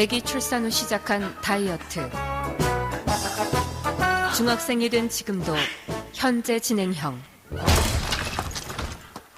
아기 출산 후 시작한 다이어트. 중학생이 된 지금도 현재 진행형.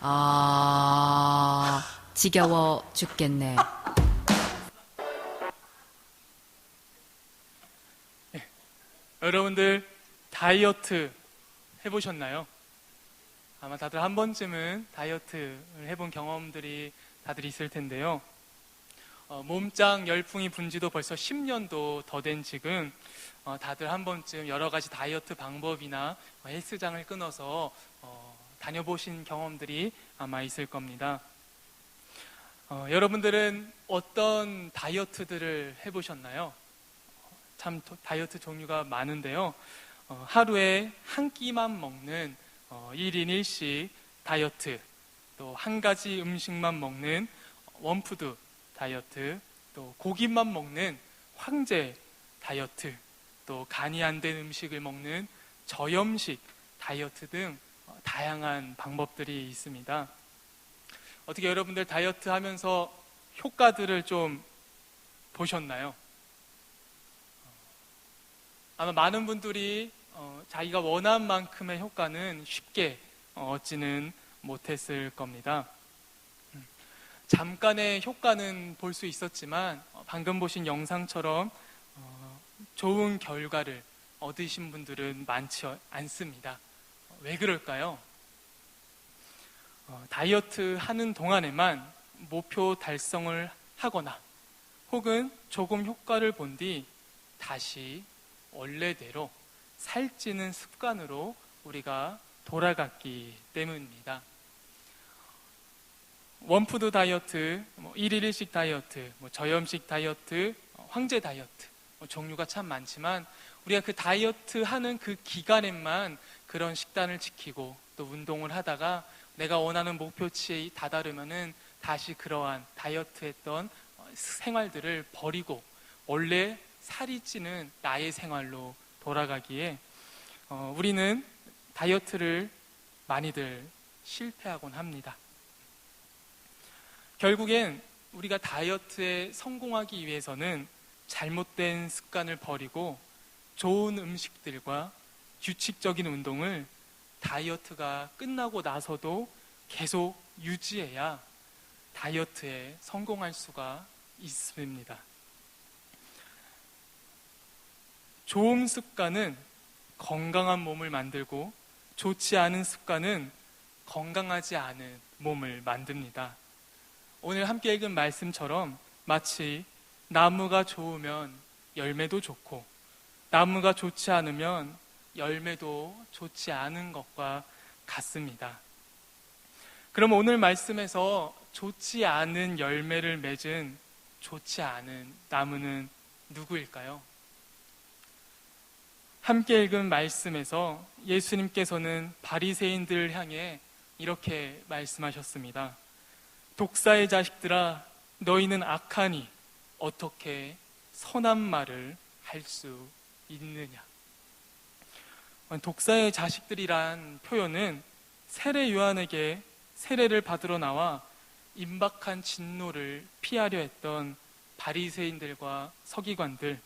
아, 지겨워 죽겠네. 여러분들 다이어트 해보셨나요? 아마 다들 한 번쯤은 다이어트를 해본 경험들이 다들 있을 텐데요. 어, 몸짱 열풍이 분지도 벌써 10년도 더 된 지금 어, 다들 한 번쯤 여러 가지 다이어트 방법이나 어, 헬스장을 끊어서 어, 다녀보신 경험들이 아마 있을 겁니다. 어, 여러분들은 어떤 다이어트들을 해보셨나요? 참 도- 다이어트 종류가 많은데요. 어, 하루에 한 끼만 먹는 어, 1인 1식 다이어트, 또 한 가지 음식만 먹는 원푸드 다이어트, 또 고기만 먹는 황제 다이어트, 또 간이 안 된 음식을 먹는 저염식 다이어트 등 어, 다양한 방법들이 있습니다. 어떻게 여러분들 다이어트 하면서 효과들을 좀 보셨나요? 아마 많은 분들이 어, 자기가 원한 만큼의 효과는 쉽게 어, 얻지는 못했을 겁니다. 음, 잠깐의 효과는 볼 수 있었지만 어, 방금 보신 영상처럼 어, 좋은 결과를 얻으신 분들은 많지 않습니다. 어, 왜 그럴까요? 어, 다이어트 하는 동안에만 목표 달성을 하거나 혹은 조금 효과를 본 뒤 다시 원래대로 살찌는 습관으로 우리가 돌아갔기 때문입니다. 원푸드 다이어트, 뭐 1일 1식 다이어트, 뭐 저염식 다이어트, 어, 황제 다이어트, 뭐 종류가 참 많지만 우리가 그 다이어트 하는 그 기간에만 그런 식단을 지키고 또 운동을 하다가 내가 원하는 목표치에 다다르면은 다시 그러한 다이어트 했던 어, 생활들을 버리고 원래 살이 찌는 나의 생활로 돌아가기에 어, 우리는 다이어트를 많이들 실패하곤 합니다. 결국엔 우리가 다이어트에 성공하기 위해서는 잘못된 습관을 버리고 좋은 음식들과 규칙적인 운동을 다이어트가 끝나고 나서도 계속 유지해야 다이어트에 성공할 수가 있습니다. 좋은 습관은 건강한 몸을 만들고 좋지 않은 습관은 건강하지 않은 몸을 만듭니다. 오늘 함께 읽은 말씀처럼 마치 나무가 좋으면 열매도 좋고 나무가 좋지 않으면 열매도 좋지 않은 것과 같습니다. 그럼 오늘 말씀에서 좋지 않은 열매를 맺은 좋지 않은 나무는 누구일까요? 함께 읽은 말씀에서 예수님께서는 바리새인들을 향해 이렇게 말씀하셨습니다. 독사의 자식들아 너희는 악하니 어떻게 선한 말을 할 수 있느냐. 독사의 자식들이란 표현은 세례 요한에게 세례를 받으러 나와 임박한 진노를 피하려 했던 바리새인들과 서기관들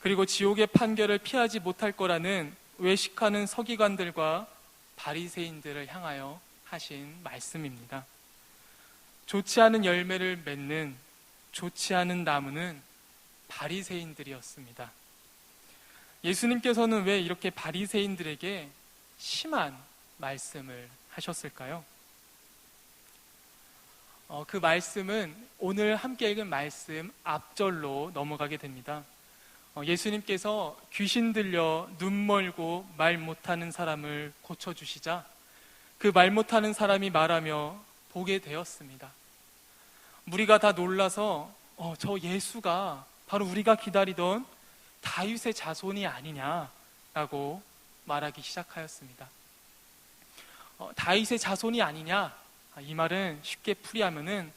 그리고 지옥의 판결을 피하지 못할 거라는 외식하는 서기관들과 바리새인들을 향하여 하신 말씀입니다. 좋지 않은 열매를 맺는 좋지 않은 나무는 바리새인들이었습니다. 예수님께서는 왜 이렇게 바리새인들에게 심한 말씀을 하셨을까요? 어, 그 말씀은 오늘 함께 읽은 말씀 앞절로 넘어가게 됩니다. 어, 예수님께서 귀신 들려 눈 멀고 말 못하는 사람을 고쳐주시자 그 말 못하는 사람이 말하며 보게 되었습니다. 무리가 다 놀라서 어, 저 예수가 바로 우리가 기다리던 다윗의 자손이 아니냐라고 말하기 시작하였습니다. 어, 다윗의 자손이 아니냐? 아, 이 말은 쉽게 풀이하면은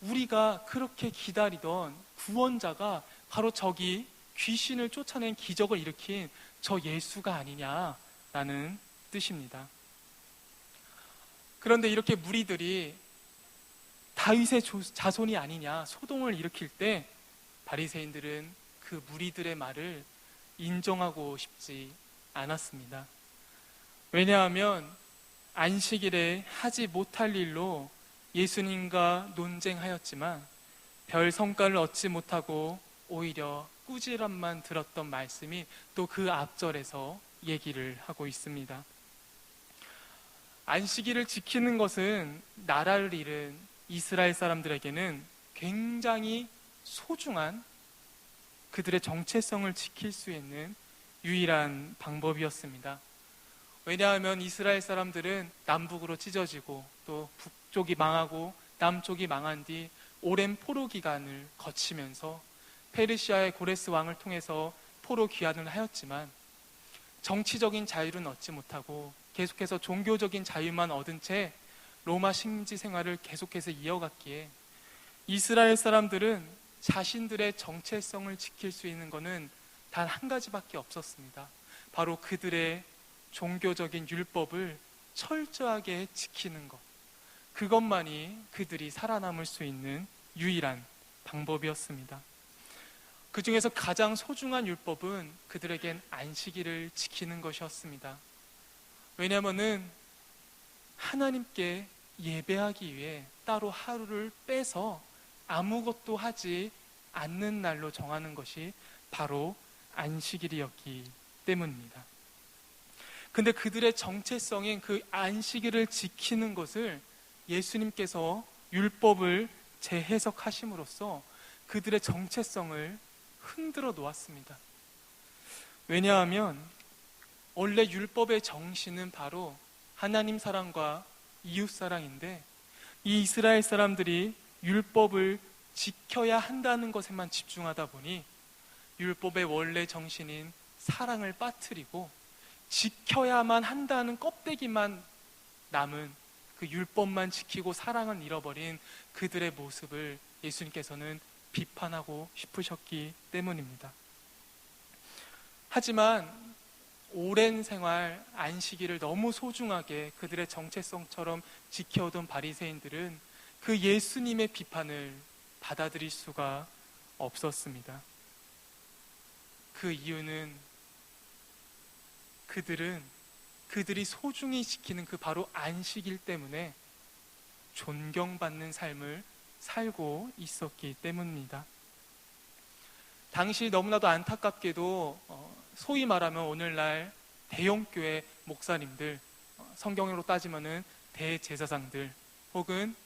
우리가 그렇게 기다리던 구원자가 바로 저기 귀신을 쫓아낸 기적을 일으킨 저 예수가 아니냐라는 뜻입니다. 그런데 이렇게 무리들이 다윗의 조- 자손이 아니냐 소동을 일으킬 때 바리새인들은 그 무리들의 말을 인정하고 싶지 않았습니다. 왜냐하면 안식일에 하지 못할 일로 예수님과 논쟁하였지만 별 성과를 얻지 못하고 오히려 꾸지람만 들었던 말씀이 또 그 앞절에서 얘기를 하고 있습니다. 안식일을 지키는 것은 나라를 잃은 이스라엘 사람들에게는 굉장히 소중한 그들의 정체성을 지킬 수 있는 유일한 방법이었습니다. 왜냐하면 이스라엘 사람들은 남북으로 찢어지고 또 북쪽이 망하고 남쪽이 망한 뒤 오랜 포로 기간을 거치면서 페르시아의 고레스 왕을 통해서 포로 귀환을 하였지만 정치적인 자유는 얻지 못하고 계속해서 종교적인 자유만 얻은 채 로마 식민지 생활을 계속해서 이어갔기에 이스라엘 사람들은 자신들의 정체성을 지킬 수 있는 것은 단 한 가지밖에 없었습니다. 바로 그들의 종교적인 율법을 철저하게 지키는 것. 그것만이 그들이 살아남을 수 있는 유일한 방법이었습니다. 그 중에서 가장 소중한 율법은 그들에겐 안식일을 지키는 것이었습니다. 왜냐하면은 하나님께 예배하기 위해 따로 하루를 빼서 아무것도 하지 않는 날로 정하는 것이 바로 안식일이었기 때문입니다. 근데 그들의 정체성인 그 안식일을 지키는 것을 예수님께서 율법을 재해석하심으로써 그들의 정체성을 흔들어 놓았습니다. 왜냐하면 원래 율법의 정신은 바로 하나님 사랑과 이웃 사랑인데 이 이스라엘 사람들이 율법을 지켜야 한다는 것에만 집중하다 보니 율법의 원래 정신인 사랑을 빠뜨리고 지켜야만 한다는 껍데기만 남은 그 율법만 지키고 사랑을 잃어버린 그들의 모습을 예수님께서는 비판하고 싶으셨기 때문입니다. 하지만 오랜 생활 안식일을 너무 소중하게 그들의 정체성처럼 지켜오던 바리새인들은 그 예수님의 비판을 받아들일 수가 없었습니다. 그 이유는 그들은 그들이 소중히 지키는 그 바로 안식일 때문에 존경받는 삶을 살고 있었기 때문입니다. 당시 너무나도 안타깝게도 어, 소위 말하면 오늘날 대형교회 목사님들, 어, 성경으로 따지면은 대제사장들 혹은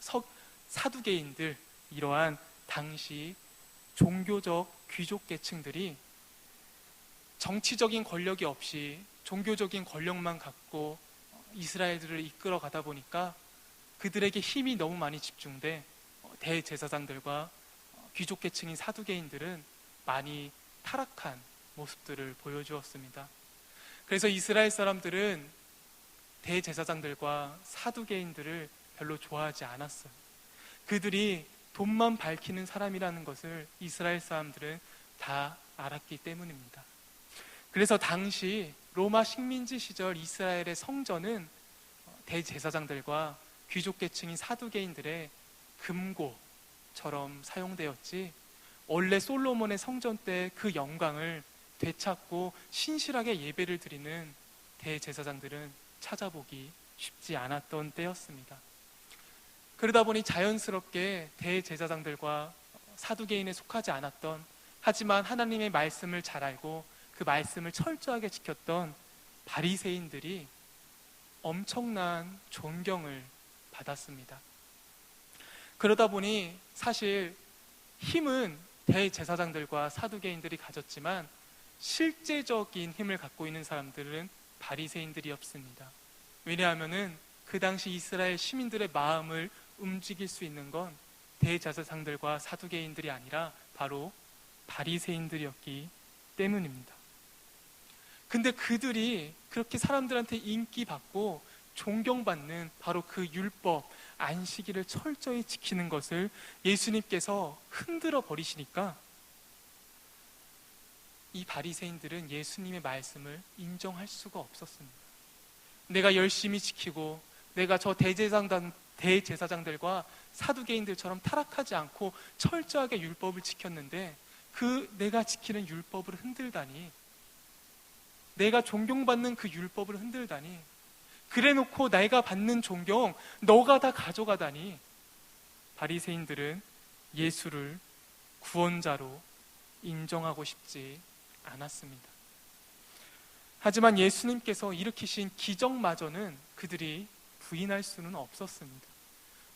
서- 사두개인들 이러한 당시 종교적 귀족 계층들이 정치적인 권력이 없이 종교적인 권력만 갖고 이스라엘들을 이끌어 가다 보니까 그들에게 힘이 너무 많이 집중돼 어, 대제사장들과 어, 귀족 계층인 사두개인들은 많이 타락한 모습들을 보여주었습니다. 그래서 이스라엘 사람들은 대제사장들과 사두개인들을 별로 좋아하지 않았어요. 그들이 돈만 밝히는 사람이라는 것을 이스라엘 사람들은 다 알았기 때문입니다. 그래서 당시 로마 식민지 시절 이스라엘의 성전은 대제사장들과 귀족 계층인 사두개인들의 금고 처럼 사용되었지 원래 솔로몬의 성전 때 그 영광을 되찾고 신실하게 예배를 드리는 대제사장들은 찾아보기 쉽지 않았던 때였습니다. 그러다 보니 자연스럽게 대제사장들과 사두개인에 속하지 않았던 하지만 하나님의 말씀을 잘 알고 그 말씀을 철저하게 지켰던 바리새인들이 엄청난 존경을 받았습니다. 그러다 보니 사실 힘은 대제사장들과 사두개인들이 가졌지만 실제적인 힘을 갖고 있는 사람들은 바리새인들이었습니다. 왜냐하면은 그 당시 이스라엘 시민들의 마음을 움직일 수 있는 건 대제사장들과 사두개인들이 아니라 바로 바리새인들이었기 때문입니다. 근데 그들이 그렇게 사람들한테 인기 받고 존경받는 바로 그 율법, 안식일을 철저히 지키는 것을 예수님께서 흔들어 버리시니까 이 바리새인들은 예수님의 말씀을 인정할 수가 없었습니다. 내가 열심히 지키고 내가 저 대제사장, 대제사장들과 사두개인들처럼 타락하지 않고 철저하게 율법을 지켰는데 그 내가 지키는 율법을 흔들다니 내가 존경받는 그 율법을 흔들다니 그래 놓고 내가 받는 존경 너가 다 가져가다니 바리새인들은 예수를 구원자로 인정하고 싶지 않았습니다. 하지만 예수님께서 일으키신 기적마저는 그들이 부인할 수는 없었습니다.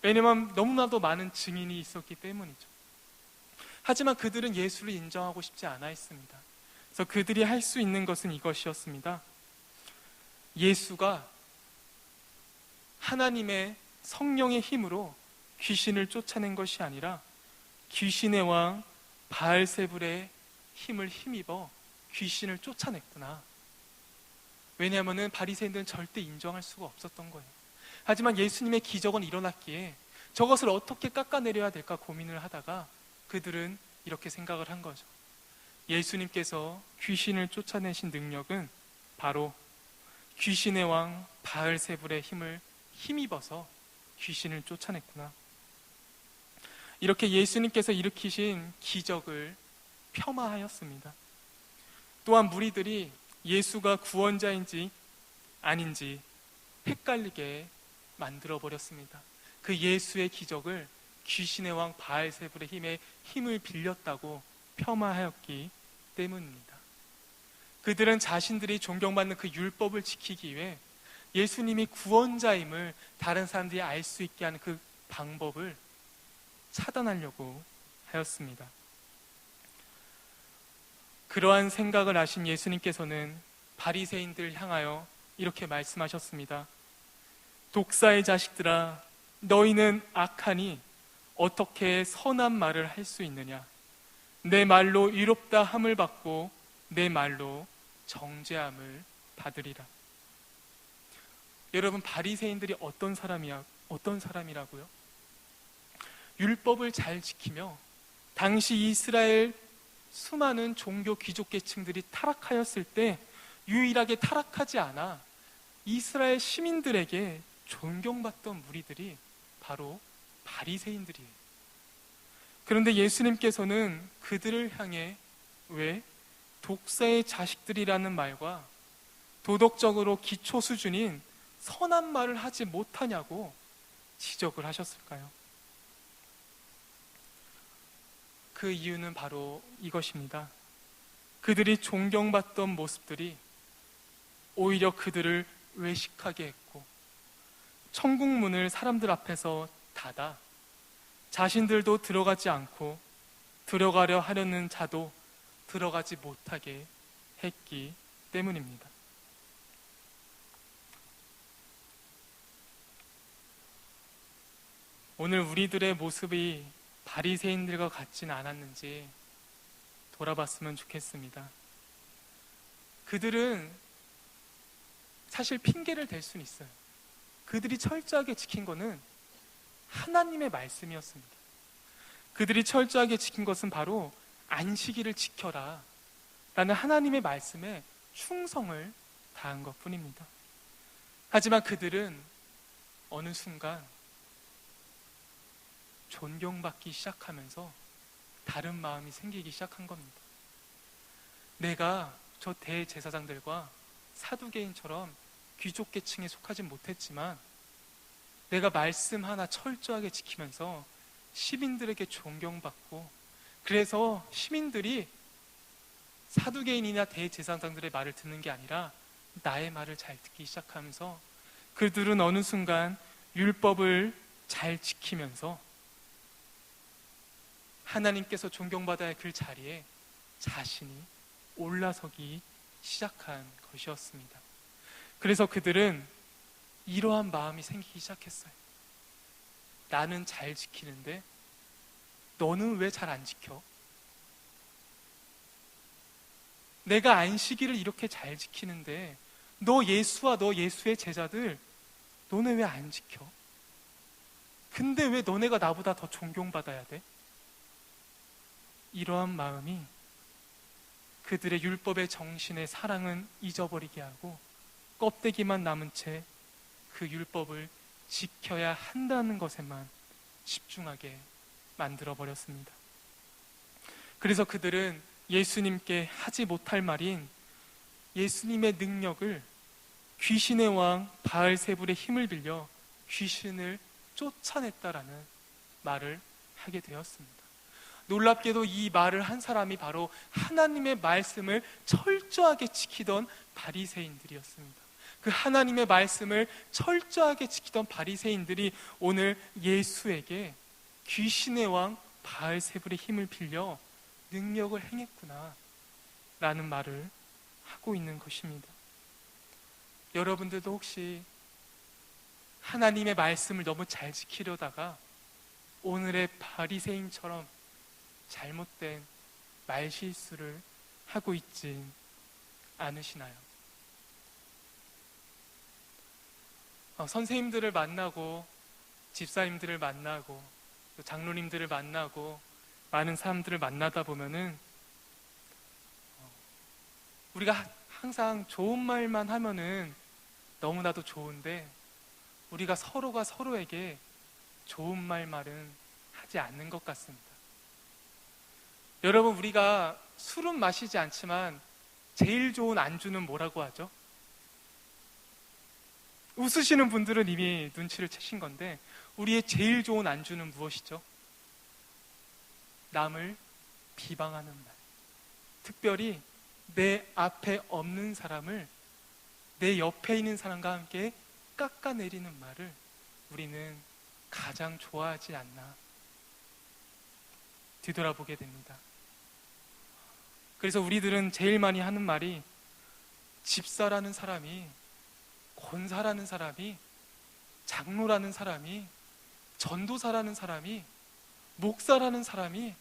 왜냐하면 너무나도 많은 증인이 있었기 때문이죠. 하지만 그들은 예수를 인정하고 싶지 않아 했습니다. 그래서 그들이 할 수 있는 것은 이것이었습니다. 예수가 하나님의 성령의 힘으로 귀신을 쫓아낸 것이 아니라 귀신의 왕 바알세불의 힘을 힘입어 귀신을 쫓아냈구나. 왜냐하면 바리새인들은 절대 인정할 수가 없었던 거예요. 하지만 예수님의 기적은 일어났기에 저것을 어떻게 깎아내려야 될까 고민을 하다가 그들은 이렇게 생각을 한 거죠. 예수님께서 귀신을 쫓아내신 능력은 바로 귀신의 왕 바알세불의 힘을 힘입어서 귀신을 쫓아냈구나. 이렇게 예수님께서 일으키신 기적을 폄하하였습니다. 또한 무리들이 예수가 구원자인지 아닌지 헷갈리게 만들어 버렸습니다. 그 예수의 기적을 귀신의 왕 바알세불의 힘에 힘을 빌렸다고 폄하하였기 때문입니다. 그들은 자신들이 존경받는 그 율법을 지키기 위해 예수님이 구원자임을 다른 사람들이 알 수 있게 하는 그 방법을 차단하려고 하였습니다. 그러한 생각을 하신 예수님께서는 바리새인들 향하여 이렇게 말씀하셨습니다. 독사의 자식들아 너희는 악하니 어떻게 선한 말을 할 수 있느냐 내 말로 이롭다 함을 받고 내 말로 정죄함을 받으리라. 여러분 바리새인들이 어떤 사람이야? 어떤 사람이라고요? 율법을 잘 지키며 당시 이스라엘 수많은 종교 귀족 계층들이 타락하였을 때 유일하게 타락하지 않아 이스라엘 시민들에게 존경받던 무리들이 바로 바리새인들이에요. 그런데 예수님께서는 그들을 향해 왜 독사의 자식들이라는 말과 도덕적으로 기초 수준인 선한 말을 하지 못하냐고 지적을 하셨을까요? 그 이유는 바로 이것입니다. 그들이 존경받던 모습들이 오히려 그들을 외식하게 했고, 천국문을 사람들 앞에서 닫아 자신들도 들어가지 않고 들어가려 하려는 자도 들어가지 못하게 했기 때문입니다. 오늘 우리들의 모습이 바리새인들과 같지는 않았는지 돌아봤으면 좋겠습니다. 그들은 사실 핑계를 댈 수는 있어요. 그들이 철저하게 지킨 것은 하나님의 말씀이었습니다. 그들이 철저하게 지킨 것은 바로 안식일을 지켜라 라는 하나님의 말씀에 충성을 다한 것 뿐입니다. 하지만 그들은 어느 순간 존경받기 시작하면서 다른 마음이 생기기 시작한 겁니다. 내가 저 대제사장들과 사두개인처럼 귀족 계층에 속하진 못했지만 내가 말씀 하나 철저하게 지키면서 시민들에게 존경받고 그래서 시민들이 사두개인이나 대제사장들의 말을 듣는 게 아니라 나의 말을 잘 듣기 시작하면서 그들은 어느 순간 율법을 잘 지키면서 하나님께서 존경받아야 할그 자리에 자신이 올라서기 시작한 것이었습니다. 그래서 그들은 이러한 마음이 생기기 시작했어요. 나는 잘 지키는데 너는 왜 잘 안 지켜? 내가 안식일을 이렇게 잘 지키는데 너 예수와 너 예수의 제자들 너네 왜 안 지켜? 근데 왜 너네가 나보다 더 존경받아야 돼? 이러한 마음이 그들의 율법의 정신의 사랑은 잊어버리게 하고 껍데기만 남은 채 그 율법을 지켜야 한다는 것에만 집중하게 만들어 버렸습니다. 그래서 그들은 예수님께 하지 못할 말인 예수님의 능력을 귀신의 왕 바알세불의 힘을 빌려 귀신을 쫓아냈다라는 말을 하게 되었습니다. 놀랍게도 이 말을 한 사람이 바로 하나님의 말씀을 철저하게 지키던 바리새인들이었습니다. 그 하나님의 말씀을 철저하게 지키던 바리새인들이 오늘 예수에게 귀신의 왕 바알세불의 힘을 빌려 능력을 행했구나 라는 말을 하고 있는 것입니다. 여러분들도 혹시 하나님의 말씀을 너무 잘 지키려다가 오늘의 바리새인처럼 잘못된 말실수를 하고 있진 않으시나요? 어, 선생님들을 만나고 집사님들을 만나고 또 장로님들을 만나고 많은 사람들을 만나다 보면은 어, 우리가 하- 항상 좋은 말만 하면은 너무나도 좋은데 우리가 서로가 서로에게 좋은 말 말은 하지 않는 것 같습니다. 여러분 우리가 술은 마시지 않지만 제일 좋은 안주는 뭐라고 하죠? 웃으시는 분들은 이미 눈치를 채신 건데 우리의 제일 좋은 안주는 무엇이죠? 남을 비방하는 말. 특별히 내 앞에 없는 사람을 내 옆에 있는 사람과 함께 깎아내리는 말을 우리는 가장 좋아하지 않나 뒤돌아보게 됩니다. 그래서 우리들은 제일 많이 하는 말이 집사라는 사람이 권사라는 사람이 장로라는 사람이 전도사라는 사람이 목사라는 사람이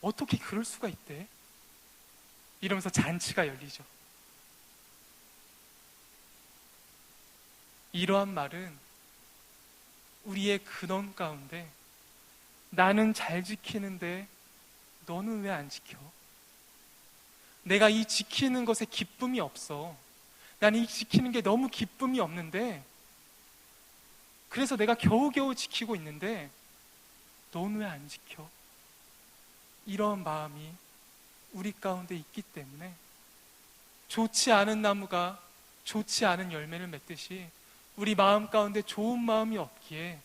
어떻게 그럴 수가 있대? 이러면서 잔치가 열리죠. 이러한 말은 우리의 근원 가운데 나는 잘 지키는데 너는 왜 안 지켜? 내가 이 지키는 것에 기쁨이 없어. 나는 이 지키는 게 너무 기쁨이 없는데 그래서 내가 겨우겨우 지키고 있는데 넌 왜 안 지켜? 이런 마음이 우리 가운데 있기 때문에 좋지 않은 나무가 좋지 않은 열매를 맺듯이 우리 마음 가운데 좋은 마음이 없기에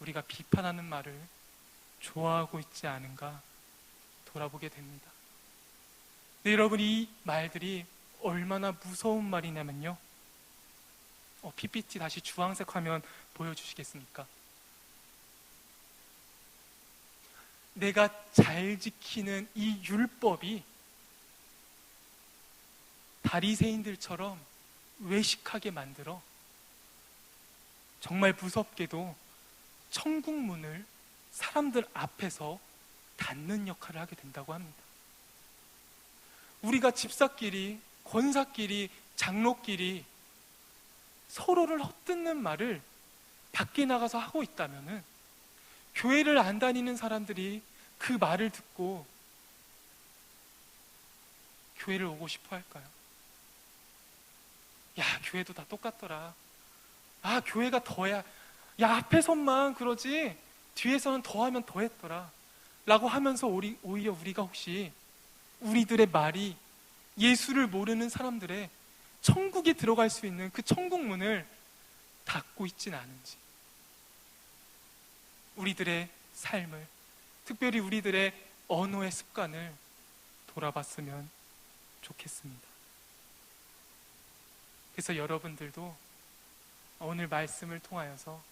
우리가 비판하는 말을 좋아하고 있지 않은가 돌아보게 됩니다. 네, 여러분 이 말들이 얼마나 무서운 말이냐면요. 어, PPT 다시 주황색 화면 보여주시겠습니까? 내가 잘 지키는 이 율법이 다리새인들처럼 외식하게 만들어 정말 무섭게도 천국 문을 사람들 앞에서 닫는 역할을 하게 된다고 합니다. 우리가 집사끼리, 권사끼리, 장로끼리 서로를 헛듣는 말을 밖에 나가서 하고 있다면은 교회를 안 다니는 사람들이 그 말을 듣고 교회를 오고 싶어 할까요? 야, 교회도 다 똑같더라. 아, 교회가 더야. 야, 앞에서만 그러지, 뒤에서는 더하면 더했더라. 라고 하면서 오히려 우리가 혹시 우리들의 말이 예수를 모르는 사람들의 천국에 들어갈 수 있는 그 천국 문을 닫고 있진 않은지. 우리들의 삶을, 특별히 우리들의 언어의 습관을 돌아봤으면 좋겠습니다. 그래서 여러분들도 오늘 말씀을 통하여서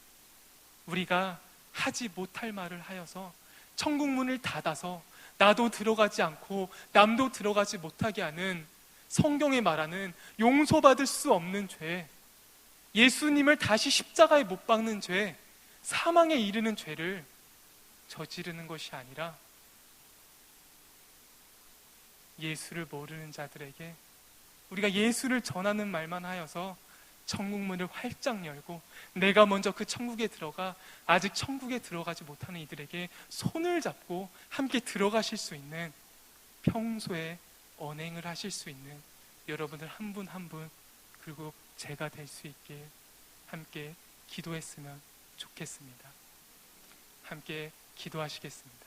우리가 하지 못할 말을 하여서 천국 문을 닫아서 나도 들어가지 않고 남도 들어가지 못하게 하는 성경에 말하는 용서받을 수 없는 죄, 예수님을 다시 십자가에 못 박는 죄, 사망에 이르는 죄를 저지르는 것이 아니라 예수를 모르는 자들에게 우리가 예수를 전하는 말만 하여서 천국문을 활짝 열고 내가 먼저 그 천국에 들어가 아직 천국에 들어가지 못하는 이들에게 손을 잡고 함께 들어가실 수 있는 평소에 언행을 하실 수 있는 여러분들 한 분 한 분 그리고 제가 될 수 있게 함께 기도했으면 좋겠습니다. 함께 기도하시겠습니다.